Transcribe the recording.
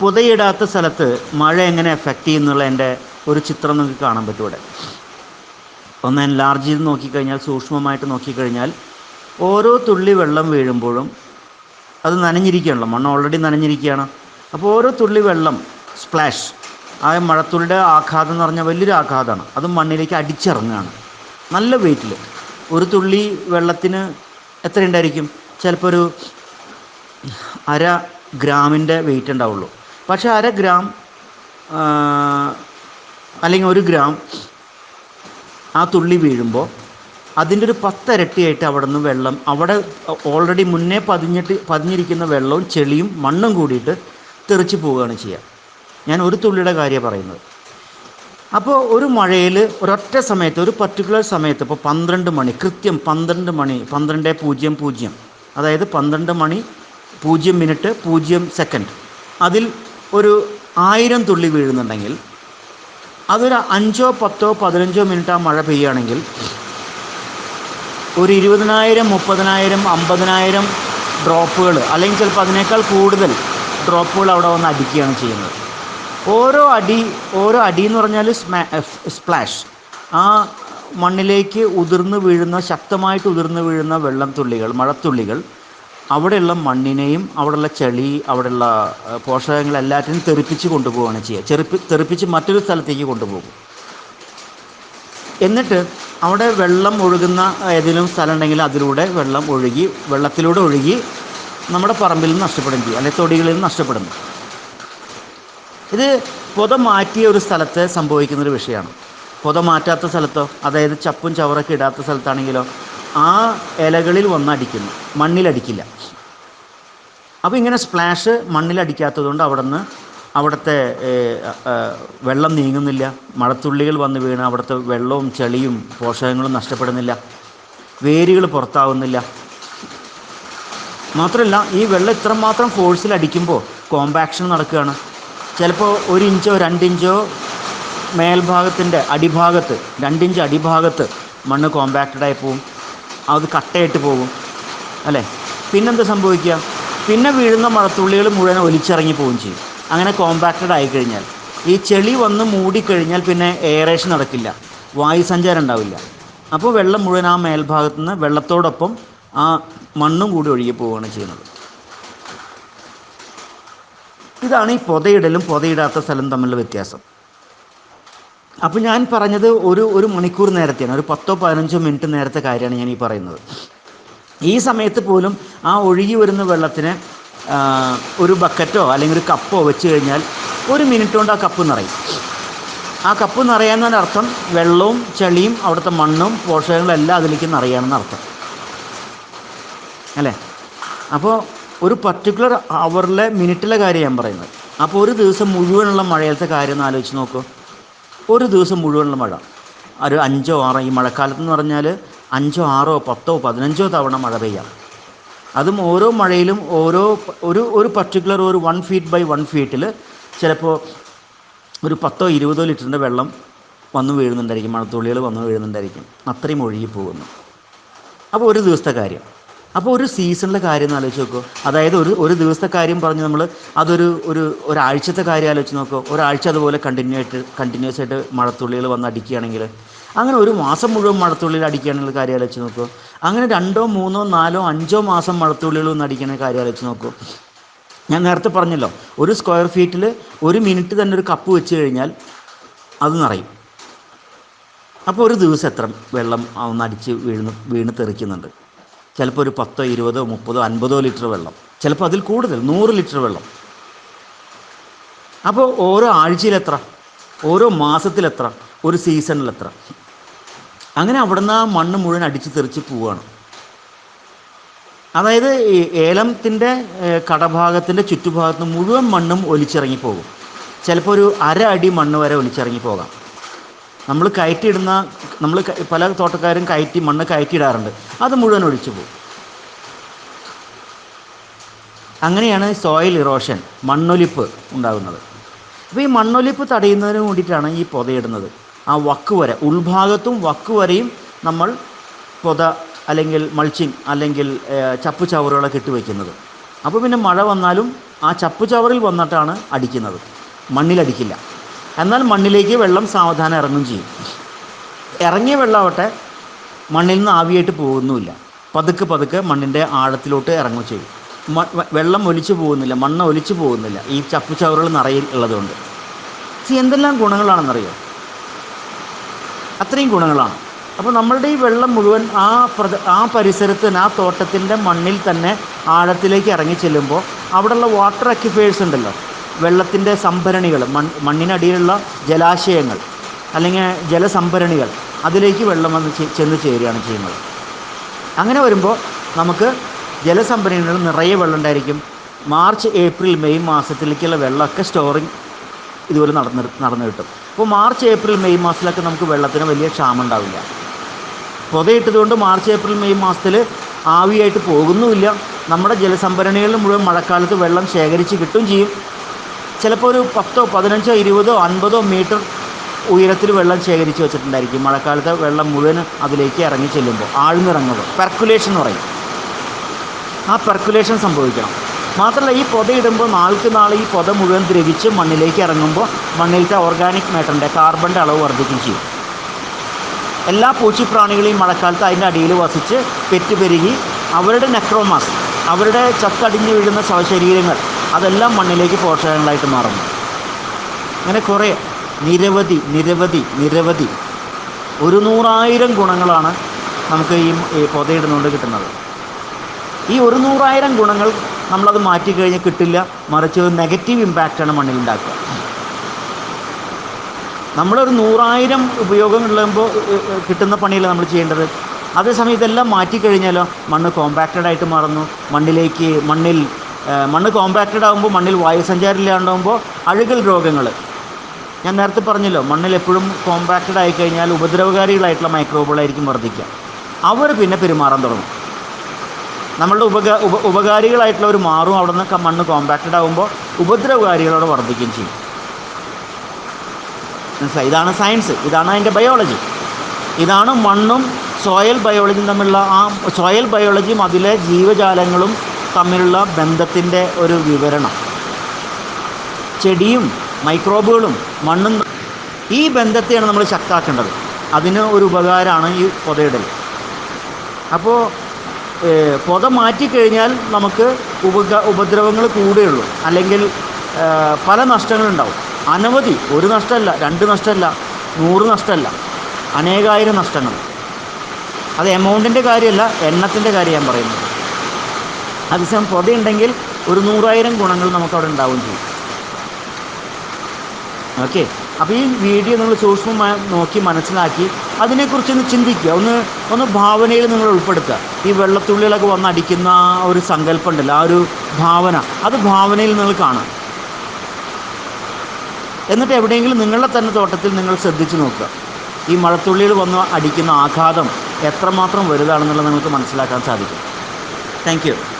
പുതയിടാത്ത സ്ഥലത്ത് മഴ എങ്ങനെ എഫക്റ്റ് ചെയ്യുന്നുള്ള എന്റെ ഒരു ചിത്രം നിങ്ങൾക്ക് കാണാൻ പറ്റും ഇവിടെ. ഒന്ന് എൻലാർജ് ചെയ്ത് നോക്കിക്കഴിഞ്ഞാൽ സൂക്ഷ്മമായിട്ട് നോക്കിക്കഴിഞ്ഞാൽ ഓരോ തുള്ളി വെള്ളം വീഴുമ്പോഴും അത് നനഞ്ഞിരിക്കുകയാണല്ലോ മണ്ണ് ഓൾറെഡി നനഞ്ഞിരിക്കുകയാണ്. അപ്പോൾ ഓരോ തുള്ളി വെള്ളം സ്പ്ലാഷ് ആ മഴത്തുള്ളിയുടെ ആഘാതം എന്ന് പറഞ്ഞാൽ വലിയൊരു ആഘാതമാണ്. അത് മണ്ണിലേക്ക് അടിച്ചിറങ്ങുകയാണ്. നല്ല വെയിറ്റിൽ ഒരു തുള്ളി വെള്ളത്തിന് എത്ര ഉണ്ടായിരിക്കും ചിലപ്പോൾ ഒരു അര ഗ്രാമിന്റെ വെയിറ്റ് ഉണ്ടാവുള്ളൂ. പക്ഷേ അര ഗ്രാം അല്ലെങ്കിൽ ഒരു ഗ്രാം ആ തുള്ളി വീഴുമ്പോൾ അതിന്റെ ഒരു പത്തരട്ടിയായിട്ട് അവിടെ നിന്ന് വെള്ളം അവിടെ ഓൾറെഡി മുന്നേ പതിഞ്ഞിട്ട് പതിഞ്ഞിരിക്കുന്ന വെള്ളവും ചെളിയും മണ്ണും കൂടിയിട്ട് തെറിച്ച് പോവുകയാണ് ചെയ്യുക ഞാൻ ഒരു തുള്ളിയുടെ കാര്യമാണ് പറയുന്നത്. അപ്പോൾ ഒരു മഴയിൽ ഒരൊറ്റ സമയത്ത് ഒരു പർട്ടിക്കുലർ സമയത്ത് ഇപ്പോൾ പന്ത്രണ്ട് മണി കൃത്യം പന്ത്രണ്ട് മണി പന്ത്രണ്ട് പൂജ്യം പൂജ്യം അതായത് പന്ത്രണ്ട് മണി പൂജ്യം മിനിറ്റ് പൂജ്യം സെക്കൻഡ് അതിൽ ഒരു ആയിരം തുള്ളി വീഴുന്നുണ്ടെങ്കിൽ അതൊരു അഞ്ചോ പത്തോ പതിനഞ്ചോ മിനിറ്റ് ആ മഴ പെയ്യുകയാണെങ്കിൽ ഒരു ഇരുപതിനായിരം മുപ്പതിനായിരം അമ്പതിനായിരം ഡ്രോപ്പുകൾ അല്ലെങ്കിൽ ചിലപ്പോൾ അതിനേക്കാൾ കൂടുതൽ ഡ്രോപ്പുകൾ അവിടെ വന്ന് അടിക്കുകയാണ് ചെയ്യുന്നത്. ഓരോ അടി ഓരോ അടി എന്ന് പറഞ്ഞാൽ സ്പ്ലാഷ്. ആ മണ്ണിലേക്ക് ഉതിർന്ന് വീഴുന്ന ശക്തമായിട്ട് ഉതിർന്ന് വീഴുന്ന വെള്ളം തുള്ളികൾ മഴത്തുള്ളികൾ അവിടെയുള്ള മണ്ണിനെയും അവിടെയുള്ള ചെളി അവിടെയുള്ള പോഷകങ്ങളെല്ലാറ്റിനും തെറിപ്പിച്ച് കൊണ്ടുപോവുകയാണ് ചെയ്യുക. ചെറുപ്പി തെറിപ്പിച്ച് മറ്റൊരു സ്ഥലത്തേക്ക് കൊണ്ടുപോകും. എന്നിട്ട് അവിടെ വെള്ളം ഒഴുകുന്ന ഏതെങ്കിലും സ്ഥലം ഉണ്ടെങ്കിൽ അതിലൂടെ വെള്ളം ഒഴുകി വെള്ളത്തിലൂടെ ഒഴുകി നമ്മുടെ പറമ്പിൽ നിന്ന് നഷ്ടപ്പെടുകയും ചെയ്യും അല്ലെങ്കിൽ തൊടികളിൽ നിന്ന് നഷ്ടപ്പെടുന്നു. ഇത് പുത മാറ്റിയ ഒരു സ്ഥലത്ത് സംഭവിക്കുന്നൊരു വിഷയമാണ്. പുത മാറ്റാത്ത സ്ഥലത്തോ അതായത് ചപ്പും ചവറൊക്കെ ഇടാത്ത സ്ഥലത്താണെങ്കിലോ ആ ഇലകളിൽ വന്നടിക്കുന്നു. മണ്ണിലടിക്കില്ല. അപ്പോൾ ഇങ്ങനെ സ്പ്ലാഷ് മണ്ണിലടിക്കാത്തതുകൊണ്ട് അവിടെ നിന്ന് അവിടുത്തെ വെള്ളം നീങ്ങുന്നില്ല. മഴത്തുള്ളികൾ വന്ന് വീണ് അവിടുത്തെ വെള്ളവും ചെളിയും പോഷകങ്ങളും നഷ്ടപ്പെടുന്നില്ല. വേരുകൾ പുറത്താവുന്നില്ല. മാത്രമല്ല ഈ വെള്ളം ഇത്രമാത്രം ഫോഴ്സിൽ അടിക്കുമ്പോൾ കോമ്പാക്ഷൻ നടക്കുകയാണ്. ചിലപ്പോൾ ഒരു ഇഞ്ചോ രണ്ടിഞ്ചോ മേൽഭാഗത്തിന്റെ അടിഭാഗത്ത് രണ്ടിഞ്ച് അടിഭാഗത്ത് മണ്ണ് കോമ്പാക്റ്റഡായി പോവും. അത് കട്ടയിട്ട് പോകും. അല്ലേ? പിന്നെന്താ സംഭവിക്കുക? പിന്നെ വീഴുന്ന മഴത്തുള്ളികൾ മുഴുവൻ ഒലിച്ചിറങ്ങി പോവുകയും ചെയ്യും. അങ്ങനെ കോമ്പാക്റ്റഡ് ആയിക്കഴിഞ്ഞാൽ ഈ ചെളി വന്ന് മൂടിക്കഴിഞ്ഞാൽ പിന്നെ എയറേഷൻ നടക്കില്ല. വായു സഞ്ചാരം ഉണ്ടാവില്ല. അപ്പോൾ വെള്ളം മുഴുവൻ ആ മേൽഭാഗത്ത് നിന്ന് വെള്ളത്തോടൊപ്പം ആ മണ്ണും കൂടി ഒഴുകി പോവുകയാണ് ചെയ്യുന്നത്. ഇതാണ് ഈ പൊതയിടലും പൊതയിടാത്ത സ്ഥലം തമ്മിലുള്ള വ്യത്യാസം. അപ്പോൾ ഞാൻ പറഞ്ഞത് ഒരു ഒരു മണിക്കൂർ നേരത്തെയാണ് ഒരു പത്തോ പതിനഞ്ചോ മിനിറ്റ് നേരത്തെ കാര്യമാണ് ഞാൻ ഈ പറയുന്നത്. ഈ സമയത്ത് പോലും ആ ഒഴുകി വരുന്ന വെള്ളത്തിന് ഒരു ബക്കറ്റോ അല്ലെങ്കിൽ ഒരു കപ്പോ വെച്ച് കഴിഞ്ഞാൽ ഒരു മിനിറ്റ് കൊണ്ട് ആ കപ്പ് നിറയും. ആ കപ്പ് നിറയാന്നതിന്റെ അർത്ഥം വെള്ളവും ചെളിയും അവിടുത്തെ മണ്ണും പോഷകങ്ങളും എല്ലാം അതിലേക്ക് നിറയാണെന്ന് അർത്ഥം. അല്ലേ? അപ്പോൾ ഒരു പർട്ടിക്കുലർ അവറിലെ മിനിറ്റിലെ കാര്യം ഞാൻ പറയുന്നത്. അപ്പോൾ ഒരു ദിവസം മുഴുവനുള്ള മഴയത്തെ കാര്യം ഒന്ന് ആലോചിച്ച് നോക്കൂ. ഒരു ദിവസം മുഴുവനുള്ള മഴ. ഒരു അഞ്ചോ ആറോ ഈ മഴക്കാലത്ത് എന്ന് പറഞ്ഞാൽ അഞ്ചോ ആറോ പത്തോ പതിനഞ്ചോ തവണ മഴ പെയ്യാം. അതും ഓരോ മഴയിലും ഓരോ ഒരു ഒരു പർട്ടിക്കുലർ ഒരു വൺ ഫീറ്റ് ബൈ വൺ ഫീറ്റിൽ ചിലപ്പോൾ ഒരു പത്തോ ഇരുപതോ ലിറ്ററിന്റെ വെള്ളം വന്നു വീഴുന്നുണ്ടായിരിക്കും മഴത്തുള്ളികൾ വന്നു വീഴുന്നുണ്ടായിരിക്കും. അത്രയും ഒഴുകി പോകുന്നു. അപ്പോൾ ഒരു ദിവസത്തെ കാര്യം. അപ്പോൾ ഒരു സീസണിലെ കാര്യം ഒന്ന് ആലോചിച്ച് നോക്കൂ. അതായത് ഒരു ഒരു ദിവസത്തെ കാര്യം പറഞ്ഞ് നമ്മൾ അതൊരു ഒരു ഒരാഴ്ചത്തെ കാര്യം ആലോചിച്ച് നോക്കൂ. ഒരാഴ്ച അതുപോലെ കണ്ടിന്യൂ ആയിട്ട് കണ്ടിന്യൂസ് ആയിട്ട് മഴത്തുള്ളികൾ വന്ന് അടിക്കുകയാണെങ്കിൽ അങ്ങനെ ഒരു മാസം മുഴുവൻ മഴത്തുള്ളിയിൽ അടിക്കുകയാണെങ്കിൽ കാര്യം ആലോചിച്ച് നോക്കൂ. അങ്ങനെ രണ്ടോ മൂന്നോ നാലോ അഞ്ചോ മാസം മഴത്തുള്ളികൾ വന്ന് അടിക്കണ കാര്യം ആലോചിച്ച് നോക്കൂ. ഞാൻ നേരത്തെ പറഞ്ഞല്ലോ ഒരു സ്ക്വയർ ഫീറ്റിൽ ഒരു മിനിറ്റ് തന്നെ ഒരു കപ്പ് വെച്ച് കഴിഞ്ഞാൽ അത് നിറയും. അപ്പോൾ ഒരു ദിവസം എത്ര വെള്ളം ഒന്ന് അടിച്ച് വീണ് വീണ് തെറിക്കുന്നുണ്ട്. ചിലപ്പോൾ ഒരു പത്തോ ഇരുപതോ മുപ്പതോ അൻപതോ ലിറ്റർ വെള്ളം. ചിലപ്പോൾ അതിൽ കൂടുതൽ നൂറ് ലിറ്റർ വെള്ളം. അപ്പോൾ ഓരോ ആഴ്ചയിലെത്ര ഓരോ മാസത്തിലെത്ര ഒരു സീസണിലെത്ര അങ്ങനെ അവിടുന്ന് ആ മണ്ണ് മുഴുവൻ അടിച്ച് തെറിച്ച് പോവുകയാണ്. അതായത് ഈ ഏലത്തിന്റെ കടഭാഗത്തിന്റെ ചുറ്റുഭാഗത്ത് മുഴുവൻ മണ്ണും ഒലിച്ചിറങ്ങി പോകും. ചിലപ്പോൾ ഒരു അര അടി മണ്ണ് വരെ ഒലിച്ചിറങ്ങി പോകാം. നമ്മൾ കയറ്റിയിടുന്ന നമ്മൾ പല തോട്ടക്കാരും കയറ്റി മണ്ണ് കയറ്റിയിടാറുണ്ട്. അത് മുഴുവൻ ഒഴിച്ചു പോകും. അങ്ങനെയാണ് സോയിൽ ഇറോഷൻ മണ്ണൊലിപ്പ് ഉണ്ടാകുന്നത്. അപ്പോൾ ഈ മണ്ണൊലിപ്പ് തടയുന്നതിന് വേണ്ടിയിട്ടാണ് ഈ പൊതയിടുന്നത് ആ വക്ക് വര ഉൾഭാഗത്തും വക്ക് വരെയും നമ്മൾ പൊത അല്ലെങ്കിൽ മൾച്ചിങ് അല്ലെങ്കിൽ ചപ്പ് ചവറുകളൊക്കെ ഇട്ട് വയ്ക്കുന്നത് അപ്പോൾ പിന്നെ മഴ വന്നാലും ആ ചപ്പു ചവറിൽ വന്നിട്ടാണ് അടിക്കുന്നത്. മണ്ണിലടിക്കില്ല. എന്നാൽ മണ്ണിലേക്ക് വെള്ളം സാവധാനം ഇറങ്ങും ചെയ്യും. ഇറങ്ങിയ വെള്ളമാവട്ടെ മണ്ണിൽ നിന്ന് ആവിയായിട്ട് പോകുന്നുമില്ല. പതുക്കെ പതുക്കെ മണ്ണിന്റെ ആഴത്തിലോട്ട് ഇറങ്ങും ചെയ്യും. വെള്ളം ഒലിച്ചു പോകുന്നില്ല മണ്ണ് ഒലിച്ചു പോകുന്നില്ല. ഈ ചപ്പുചവറുകൾ നിറയിൽ ഉള്ളതുകൊണ്ട്. എന്തെല്ലാം ഗുണങ്ങളാണെന്നറിയോ? അത്രയും ഗുണങ്ങളാണ്. അപ്പോൾ നമ്മളുടെ ഈ വെള്ളം മുഴുവൻ ആ പ്രദ ആ പരിസരത്തിന് ആ തോട്ടത്തിന്റെ മണ്ണിൽ തന്നെ ആഴത്തിലേക്ക് ഇറങ്ങി ചെല്ലുമ്പോൾ അവിടെയുള്ള വാട്ടർ അക്യുഫേഴ്സ് ഉണ്ടല്ലോ വെള്ളത്തിന്റെ സംഭരണികൾ മൺ മണ്ണിനടിയിലുള്ള ജലാശയങ്ങൾ അല്ലെങ്കിൽ ജലസംഭരണികൾ അതിലേക്ക് വെള്ളം വന്ന് ചെന്ന് ചേരുകയാണ് ചെയ്യുന്നത്. അങ്ങനെ വരുമ്പോൾ നമുക്ക് ജലസംഭരണികളിൽ നിറയെ വെള്ളം ഉണ്ടായിരിക്കും. മാർച്ച് ഏപ്രിൽ മെയ് മാസത്തിലേക്കുള്ള വെള്ളമൊക്കെ സ്റ്റോറിങ് ഇതുപോലെ നടന്ന് നടന്നു കിട്ടും. അപ്പോൾ മാർച്ച് ഏപ്രിൽ മെയ് മാസത്തിലൊക്കെ നമുക്ക് വെള്ളത്തിന് വലിയ ക്ഷാമം ഉണ്ടാവില്ല. പുതയിട്ടതുകൊണ്ട് മാർച്ച് ഏപ്രിൽ മെയ് മാസത്തിൽ ആവിയായിട്ട് പോകുന്നുമില്ല. നമ്മുടെ ജലസംഭരണികളിൽ മുഴുവൻ മഴക്കാലത്ത് വെള്ളം ശേഖരിച്ച് കിട്ടുകയും ചെയ്യും. ചിലപ്പോൾ ഒരു പത്തോ പതിനഞ്ചോ ഇരുപതോ അൻപതോ മീറ്റർ ഉയരത്തിൽ വെള്ളം ശേഖരിച്ച് വെച്ചിട്ടുണ്ടായിരിക്കും. മഴക്കാലത്ത് വെള്ളം മുഴുവൻ അതിലേക്ക് ഇറങ്ങി ചെല്ലുമ്പോൾ ആഴ്ന്നിറങ്ങുമ്പോൾ പെർക്കുലേഷൻ എന്ന് പറയും. ആ പെർക്കുലേഷൻ സംഭവിക്കണം. മാത്രമല്ല ഈ പൊതയിടുമ്പോൾ നാൾക്ക് നാൾ ഈ പൊത മുഴുവൻ ദ്രവിച്ച് മണ്ണിലേക്ക് ഇറങ്ങുമ്പോൾ മണ്ണിലത്തെ ഓർഗാനിക് മാറ്ററിന്റെ കാർബണിന്റെ അളവ് വർദ്ധിക്കുകയും ചെയ്യും. എല്ലാ പൂച്ചിപ്രാണികളെയും മഴക്കാലത്ത് അതിന്റെ അടിയിൽ വസിച്ച് പെറ്റുപെരുകി അവരുടെ നെക്രോമാസ് അവരുടെ ചത്തടിഞ്ഞു വീഴുന്ന ശവശരീരങ്ങൾ അതെല്ലാം മണ്ണിലേക്ക് പോഷകങ്ങളായിട്ട് മാറുന്നു. അങ്ങനെ കുറേ നിരവധി നിരവധി നിരവധി ഒരു നൂറായിരം ഗുണങ്ങളാണ് നമുക്ക് ഈ പൊതയിടുന്നുകൊണ്ട് കിട്ടുന്നത്. ഈ ഒരു നൂറായിരം ഗുണങ്ങൾ നമ്മളത് മാറ്റിക്കഴിഞ്ഞാൽ കിട്ടില്ല മറിച്ച് ഒരു നെഗറ്റീവ് ഇമ്പാക്റ്റാണ് മണ്ണിൽ ഉണ്ടാക്കുക നമ്മളൊരു നൂറായിരം ഉപയോഗം ഉള്ളുമ്പോൾ കിട്ടുന്ന പണിയല്ല നമ്മൾ ചെയ്യേണ്ടത്? അതേസമയം ഇതെല്ലാം മാറ്റിക്കഴിഞ്ഞാലോ മണ്ണ് കോമ്പാക്റ്റഡ് ആയിട്ട് മാറുന്നു. മണ്ണിലേക്ക് മണ്ണിൽ മണ്ണ് കോമ്പാക്റ്റഡ് ആകുമ്പോൾ മണ്ണിൽ വായുസഞ്ചാരമില്ലാണ്ടാകുമ്പോൾ അഴുകൽ രോഗങ്ങൾ. ഞാൻ നേരത്തെ പറഞ്ഞല്ലോ മണ്ണിൽ എപ്പോഴും കോമ്പാക്റ്റഡ് ആയി കഴിഞ്ഞാൽ ഉപദ്രവകാരികളായിട്ടുള്ള മൈക്രോബുകളായിരിക്കും വർദ്ധിക്കുക. അവർ പിന്നെ പെരുമാറാൻ തുടങ്ങും. നമ്മളുടെ ഉപകാ ഉപ ഉപകാരികളായിട്ടുള്ളവർ മാറും അവിടെ നിന്ന് മണ്ണ് കോമ്പാക്റ്റഡ് ആകുമ്പോൾ ഉപദ്രവകാരികളോട് വർദ്ധിക്കുകയും ചെയ്യും. മനസ്സിലായി? ഇതാണ് സയൻസ് ഇതാണ് അതിന്റെ ബയോളജി ഇതാണ് മണ്ണും സോയൽ ബയോളജിയും തമ്മിലുള്ള ആ സോയൽ ബയോളജിയും അതിലെ ജീവജാലങ്ങളും തമ്മിലുള്ള ബന്ധത്തിന്റെ ഒരു വിവരണം. ചെടിയും മൈക്രോബുകളും മണ്ണും ഈ ബന്ധത്തെയാണ് നമ്മൾ ശക്താക്കേണ്ടത്. അതിന് ഒരു ഉപകാരമാണ് ഈ പൊതയിടൽ. അപ്പോൾ പൊത മാറ്റിക്കഴിഞ്ഞാൽ നമുക്ക് ഉപക ഉപദ്രവങ്ങൾ കൂടുകയുള്ളൂ. അല്ലെങ്കിൽ പല നഷ്ടങ്ങളുണ്ടാവും. അനവധി ഒരു നഷ്ടമല്ല രണ്ട് നഷ്ടമല്ല നൂറ് നഷ്ടമല്ല അനേകായിരം നഷ്ടങ്ങൾ. അത് എമൗണ്ടിന്റെ കാര്യമല്ല എണ്ണത്തിന്റെ കാര്യം ഞാൻ പറയുന്നത്. അതേസമയം പൊതയുണ്ടെങ്കിൽ ഒരു നൂറായിരം ഗുണങ്ങൾ നമുക്കവിടെ ഉണ്ടാവുകയും ചെയ്യും. ഓക്കെ അപ്പോൾ ഈ വീഡിയോ നിങ്ങൾ സൂക്ഷ്മമായി നോക്കി മനസ്സിലാക്കി അതിനെക്കുറിച്ച് ഒന്ന് ചിന്തിക്കുക. ഒന്ന് ഒന്ന് ഭാവനയിൽ നിങ്ങൾ ഉൾപ്പെടുത്തുക. ഈ വെള്ളത്തുള്ളികളൊക്കെ വന്നടിക്കുന്ന ഒരു സങ്കല്പം ഉണ്ടല്ലോ ആ ഒരു ഭാവന. അത് ഭാവനയിൽ നിങ്ങൾ കാണുക. എന്നിട്ട് എവിടെയെങ്കിലും നിങ്ങളുടെ തന്നെ തോട്ടത്തിൽ നിങ്ങൾ ശ്രദ്ധിച്ചു നോക്കുക. ഈ മഴത്തുള്ളികൾ വന്ന് അടിക്കുന്ന ആഘാതം എത്രമാത്രം വലുതാണെന്നുള്ളത് നിങ്ങൾക്ക് മനസ്സിലാക്കാൻ സാധിക്കും. താങ്ക്